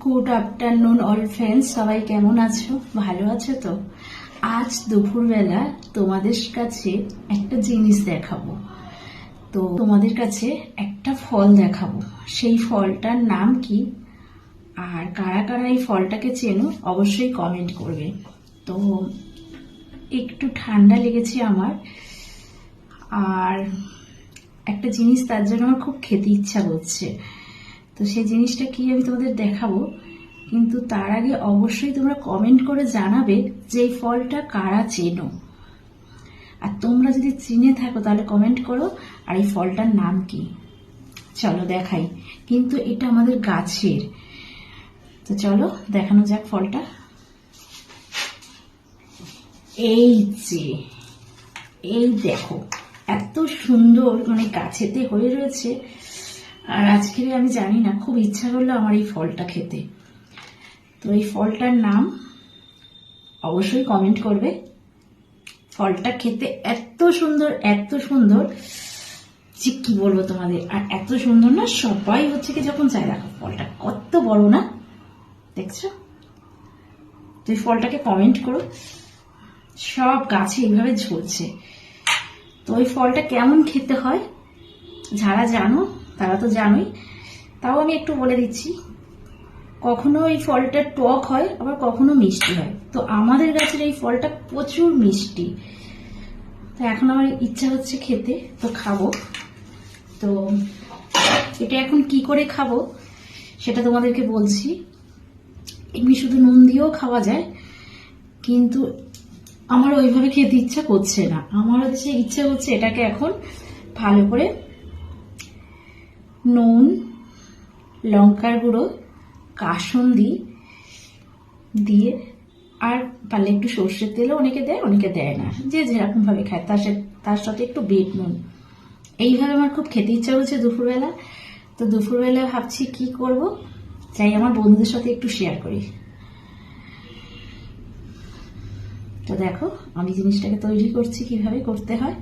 Good afternoon all friends সবাই কেমন আছো? ভালো আছো তো? আজ দুপুরবেলা তোমাদের কাছে একটা জিনিস দেখাবো। তো তোমাদের কাছে একটা ফল দেখাবো। সেই ফলটার নাম কি? আর কারা কারা এই ফলটাকে চেনো, অবশ্যই কমেন্ট করবে। তো একটু ঠান্ডা লেগেছে আমার। আর একটা জিনিস তার জন্য আমার খুব খেতে ইচ্ছা করছে। তো সেই জিনিসটা কি আমি তোমাদের দেখাবো? কিন্তু তার আগে অবশ্যই তোমরা কমেন্ট করে জানাবে যে এই ফলটা কারা চেনো। আর তোমরা যদি চিনে থাকো তাহলে কমেন্ট করো, আর এই ফলটার নাম কি? চলো দেখাই। কিন্তু এটা আমাদের গাছের। তো চলো দেখানো যাক ফলটা। এই যে, এই দেখো, এত সুন্দর মানে গাছেতে হয়ে রয়েছে। আর আজকে আমি জানি না, খুব ইচ্ছা করল আমার এই ফলটা খেতে। তো এই ফলটার নাম অবশ্যই কমেন্ট করবে। ফলটা খেতে এত সুন্দর এত সুন্দর যে কি বলব তোমাদের, আর এত সুন্দর না, সবাই হচ্ছে কি যখন চায়, দেখো, ফলটা কত বড় না? দেখছ? তো এই ফলটাকে কমেন্ট করো। সব গাছে এইভাবে ঝরছে। তো ওই ফলটা কেমন খেতে হয়? যারা জানো তারা তো জানোই। তাও আমি একটু বলে দিচ্ছি, কখনো এই ফলটা টক হয়, আবার কখনো মিষ্টি হয়। তো আমাদের গাছের এই ফলটা প্রচুর মিষ্টি। তো এখন আমার ইচ্ছা হচ্ছে খেতে, তো খাব। তো এটা এখন কি করে খাব, সেটা তোমাদেরকে বলছি। এমনি শুধু নুন দিয়েও খাওয়া যায়, কিন্তু আমার ওইভাবে খেতে ইচ্ছা করছে না। আমার হচ্ছে ইচ্ছা হচ্ছে এটাকে এখন ভালো করে নুন, লঙ্কার গুঁড়ো, কাসন্দি দিয়ে, আর পারলে একটু সর্ষের তেলও অনেকে দেয় অনেকে দেয় না। যে যেরকমভাবে খায়, তার সাথে তার সাথে একটু বেট নুন। এইভাবে আমার খুব খেতে ইচ্ছা হচ্ছে দুপুরবেলা। তো দুপুরবেলা ভাবছি কি করব চাই আমার বন্ধুদের সাথে একটু শেয়ার করি। তো দেখো, আমি জিনিসটাকে তৈরি করছি, কীভাবে করতে হয়।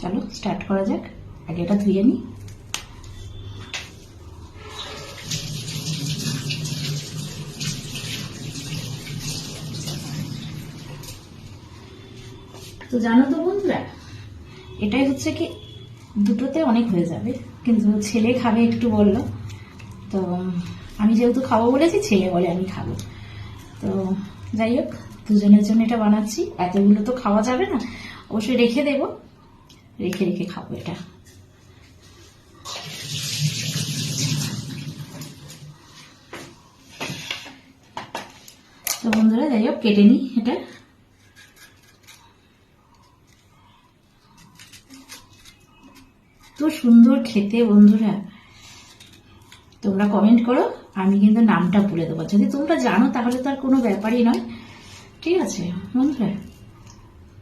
চলো স্টার্ট করা যাক। আগে এটা ধুয়ে নিই তো জানো তো বন্ধুরা, এটাই হচ্ছে কি, দুটোতে অনেক হয়ে যাবে। কিন্তু ছেলে খাবে একটু বলল। তো আমি যেহেতু খাব বলেছি, ছেলে বলে আমি খাব। তো যাই হোক, দুজনের জন্য এটা বানাচ্ছি। এতগুলো তো খাওয়া যাবে না। অবশ্যই রেখে দেব। রেখে রেখে খাব এটা। তো বন্ধুরা, যাই হোক, কেটে নিই এটা। তো সুন্দর খেতে বন্ধুরা। তোমরা কমেন্ট করো, আমি কিন্তু নামটা বলে দেবো। যদি তোমরা জানো, তাহলে তো আর কোনো ব্যাপারই নয়। ঠিক আছে, বন্ধুরা?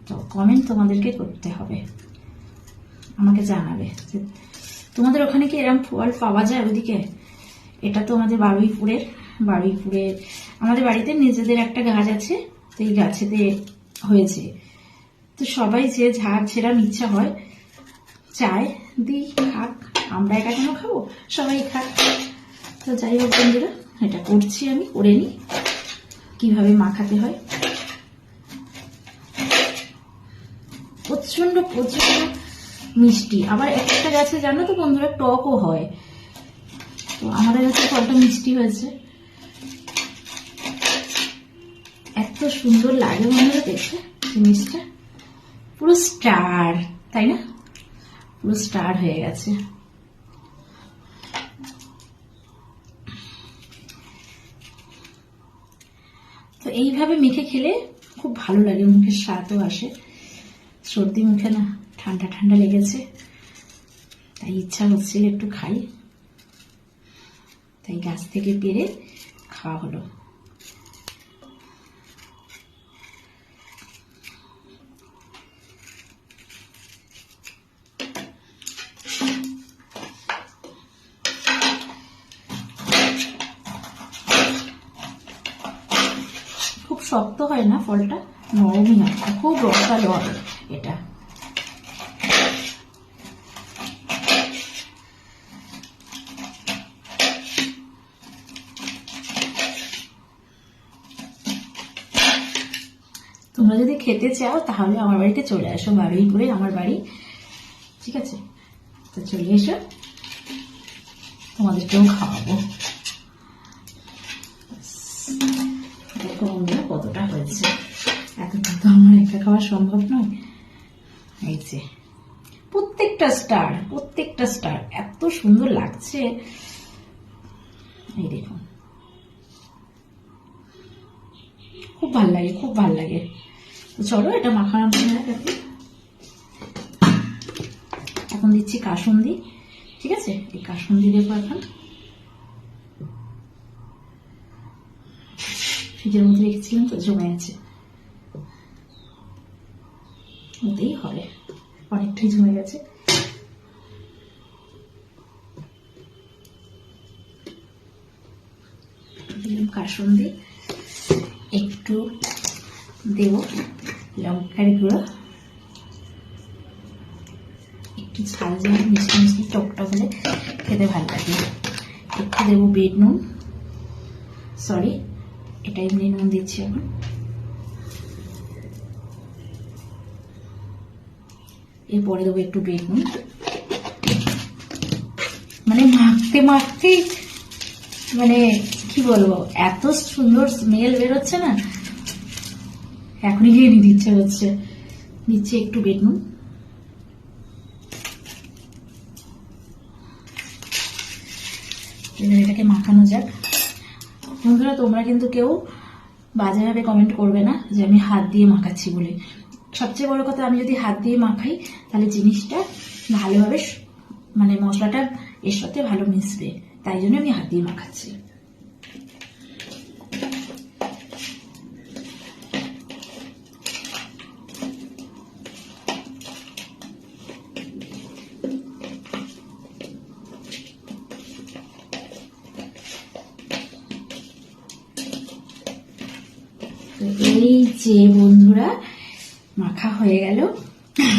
তো কমেন্ট তোমাদেরকে করতে হবে। আমাকে জানাবে তোমাদের ওখানে কি এরকম ফল পাওয়া যায় ওইদিকে এটা তো আমাদের বারুইপুরের। বারুইপুরের আমাদের বাড়িতে নিজেদের একটা গাছ আছে, তো এই গাছেতে হয়েছে। তো সবাই যে ঝাড় ছেড়ার ইচ্ছা হয়, চায়, দিই, খাক, আমরা একা কেন খাব? সবাই খাক। তো যাই হোক বন্ধুরা, এটা করছি আমি, করে নিই, কীভাবে মাখাতে হয়। প্রচণ্ড প্রচণ্ড মিষ্টি। আবার একটা গাছে জানো তো বন্ধুরা, টকও হয়। তো আমাদের গাছে ফলটা মিষ্টি হয়েছে। এত সুন্দর লাগে বন্ধুরা দেখে জিনিসটা। পুরো স্টার, তাই না? পুরো স্টার হয়ে গেছে। তো এইভাবে মেখে খেলে খুব ভালো লাগে, মুখের স্বাদও আসে। সর্দি মুখে না, ঠান্ডা ঠান্ডা লেগেছে। তাই ইচ্ছা হচ্ছে একটু খাই। তাই গাছ থেকে পেরে খাওয়া হলো। শক্ত হয় না, ফলটা নরমই হয়। খুব রসালো হবে এটা। তোমরা যদি খেতে চাও, তাহলে আমার বাড়িতে চলে আসো করে আমার বাড়ি। ঠিক আছে? তো চলে এসো। তোমাদেরকেও খাওয়াবো। খাওয়া সম্ভব নয়? এই যে, প্রত্যেকটা স্টার প্রত্যেকটা স্টার এত সুন্দর লাগছে। এই দেখুন। খুব ভালো লাগে, খুব ভালো লাগে। চলো, এটা মাখানো এখন দিচ্ছি কাসুন্দি, ঠিক আছে? এই কাসুন্দি দেবো এখন। ফ্রিজের মধ্যে রেখেছিলাম তো, জমে আছে। ওতেই হবে অনেকটাই জমে গেছে। দিলাম কাসুন্দি একটু দেব লঙ্কার গুঁড়ো। একটু ঝাল ঝাল মিষ্টি মিষ্টি টক টক হলে খেতে ভালো লাগে। একটু দেবো বেড নুন। সরি এটা এমনি নুন দিচ্ছি এখন। এরপরে দেবো একটু বিট নুন মানে মাখতে মাখতে মানে কি বলব, এত সুন্দর স্মেল বেরোচ্ছে না। এখনই গিয়ে নিতে ইচ্ছে হচ্ছে নিচ্ছে একটু এবার এটাকে মাখানো যাক। বন্ধুরা, তোমরা কিন্তু কেউ বাজেভাবে কমেন্ট করবে না যে আমি হাত দিয়ে মাখাচ্ছি বলে। সবচেয়ে বড় কথা আমি যদি হাত দিয়ে মাখাই, তাহলে জিনিসটা ভালোভাবে মানে মশলাটা এর সাথে ভালো মিশবে। তাই জন্য আমি হাত দিয়ে মাখাচ্ছি। এই যে বন্ধুরা মাখা হয়ে গেল।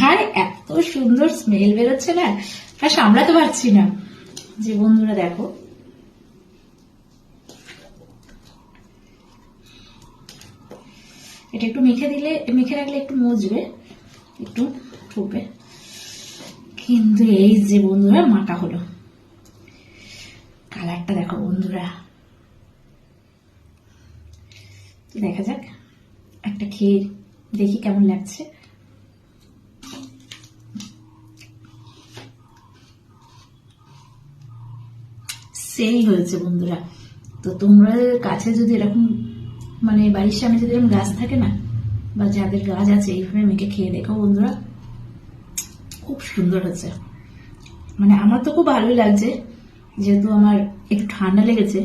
আর এত সুন্দর স্মেল বেরোচ্ছে না আর সামলাতে পারছি না। যে বন্ধুরা দেখো। এটা একটু মেখে দিলে, মেখে রাখলে একটু মজবে, একটু ফুটবে। কিন্তু এই যে বন্ধুরা, মাখা হলো। কালারটা দেখো বন্ধুরা। দেখা যাক, একটা খেয়ে দেখি কেমন লাগছে। সেই হয়েছে বন্ধুরা। তো তোমরা কাছে যদি এরকম মানে বাড়ির সামনে যদি এরকম গাছ থাকে না, বা যাদের গাছ আছে, এইভাবে মেখে খেয়ে দেখো বন্ধুরা। খুব সুন্দর হচ্ছে মানে আমার তো খুব ভালোই লাগছে, যেহেতু আমার একটু ঠান্ডা লেগেছে,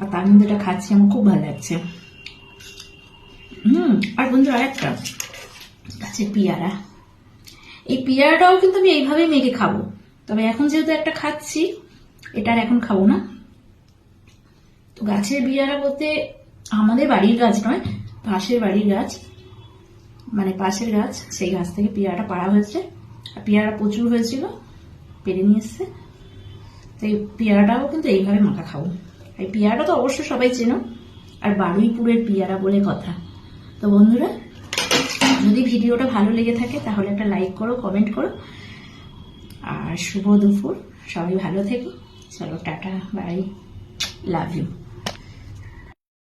আর তার মধ্যে এটা খাচ্ছি, আমার খুব ভালো লাগছে। হুম, আর বন্ধু আরেকটা। আছে পিয়ারা। এই পিয়ারাটাও কিন্তু আমি এইভাবে মেখে খাব। তবে এখন যেহেতু একটা খাচ্ছি, এটা আর এখন খাব না। তো গাছের পিয়ারা বলতে আমাদের বাড়ির গাছ নয়, পাশের বাড়ির গাছ। মানে পাশের গাছ, সেই গাছ থেকে পেয়ারাটা পাড়া হয়েছে। আর পেয়ারা প্রচুর হয়েছিল, পেরে নিয়ে এসছে। তো এই পেয়ারাটাও কিন্তু এইভাবে মাখা খাব। এই পেয়ারাটা তো অবশ্যই সবাই চেনো। আর বারুইপুরের পেয়ারা বলে কথা। তো বন্ধুরা, যদি ভিডিওটা ভালো লেগে থাকে, তাহলে একটা লাইক করো কমেন্ট করো। আর শুভ দুপুর। সবাই ভালো থেকো। চলো, টাটা বাই লাভ ইউ